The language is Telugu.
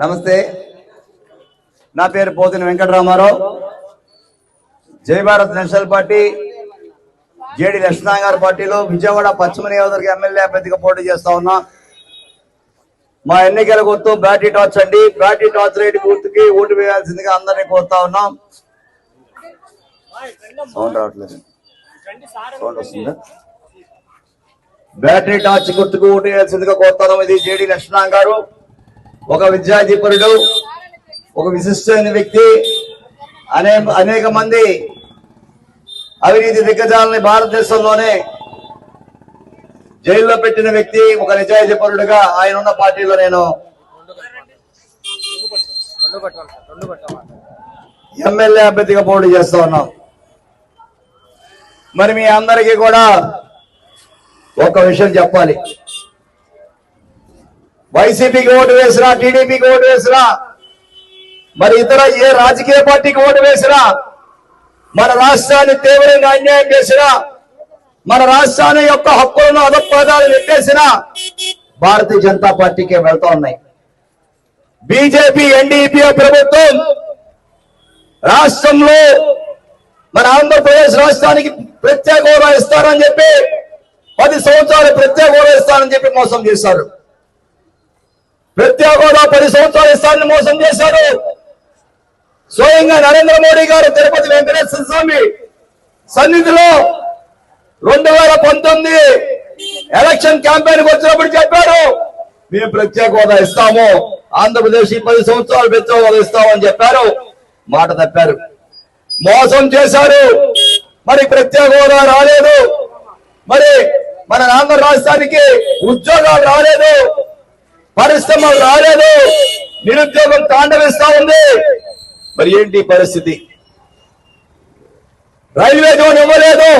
నమస్తే. నా పేరు పోతిన వెంకటరామారావు. జై Bharat national party JD Lakshmana గారి పార్టీలో విజయవాడ పశ్చిమ నియోజకవర్గ ఎమ్మెల్యే అభ్యర్థిగా పోటీ చేస్తా ఉన్నా. మా ఎన్నికల గుర్తు బ్యాటరీ టార్చ్ అండి. బ్యాటరీ టార్చ్ రేటు గుర్తుకి ఓటు వేయాల్సిందిగా అందరినీ కోరుతా ఉన్నాం. సౌండ్ రావట్లేదు. సౌండ్ వస్తుందా? బ్యాటరీ టార్చ్ గుర్తుకు ఓటు వేయాల్సిందిగా కోరుతాం ఇది జేడి లక్ష్మణ గారు. ఒక విద్యాధిపరుడు ఒక విశిష్టమైన వ్యక్తి అనే అనేక మంది అవినీతి దిగ్గజాలని భారతదేశంలోనే జైల్లో పెట్టిన వ్యక్తి ఒక నిజాయితీపరుడుగా ఆయన ఉన్న పార్టీలో నేను ఎమ్మెల్యే అభ్యర్థిగా పోటీ చేస్తా ఉన్నాం. మరి మీ అందరికీ కూడా ఒక విషయం చెప్పాలి. వైసీపీకి ఓటు వేసినా టీడీపీకి ఓటు వేసినా మరి ఇతర ఏ రాజకీయ పార్టీకి ఓటు వేసినా మన రాష్ట్రాన్ని తీవ్రంగా అన్యాయం చేసినా మన రాష్ట్రాన్ని యొక్క హక్కులను అదపాదాలు నెట్టేసినా భారతీయ జనతా పార్టీకే వెళ్తా ఉన్నాయి? బీజేపీ ఎన్డీపీ ప్రభుత్వం రాష్ట్రంలో మన ఆంధ్రప్రదేశ్ రాష్ట్రానికి ప్రత్యేక హోదా ఇస్తారని చెప్పి పది సంవత్సరాలు ప్రత్యేక హోదా ఇస్తారని చెప్పి మోసం చేశారు. ప్రత్యేక కూడా పది సంవత్సరాలు ఇస్తారని మోసం చేశారు. స్వయంగా నరేంద్ర మోడీ గారు తిరుపతి వెంకటేశ్వర స్వామి సన్నిధిలో రెండు వేల పంతొమ్మిది ఎలక్షన్ క్యాంపెయిన్ వచ్చినప్పుడు చెప్పారు మేము ప్రత్యేక హోదా ఇస్తాము. ఆంధ్రప్రదేశ్ ఈ పది సంవత్సరాలు ప్రత్యేక హోదా ఇస్తామని చెప్పారు. మాట తప్పారు. మోసం చేశారు. మరి ప్రత్యేక హోదా రాలేదు. మరి మన ఆంధ్ర రాష్ట్రానికి ఉద్యోగాలు రాలేదు. పరిశ్రమలు రాలేదు. నిరుద్యోగం తాండవిస్తా ఉంది. మరి ఏంటి పరిస్థితి? రైల్వే జోన్ ఇవ్వలేదు.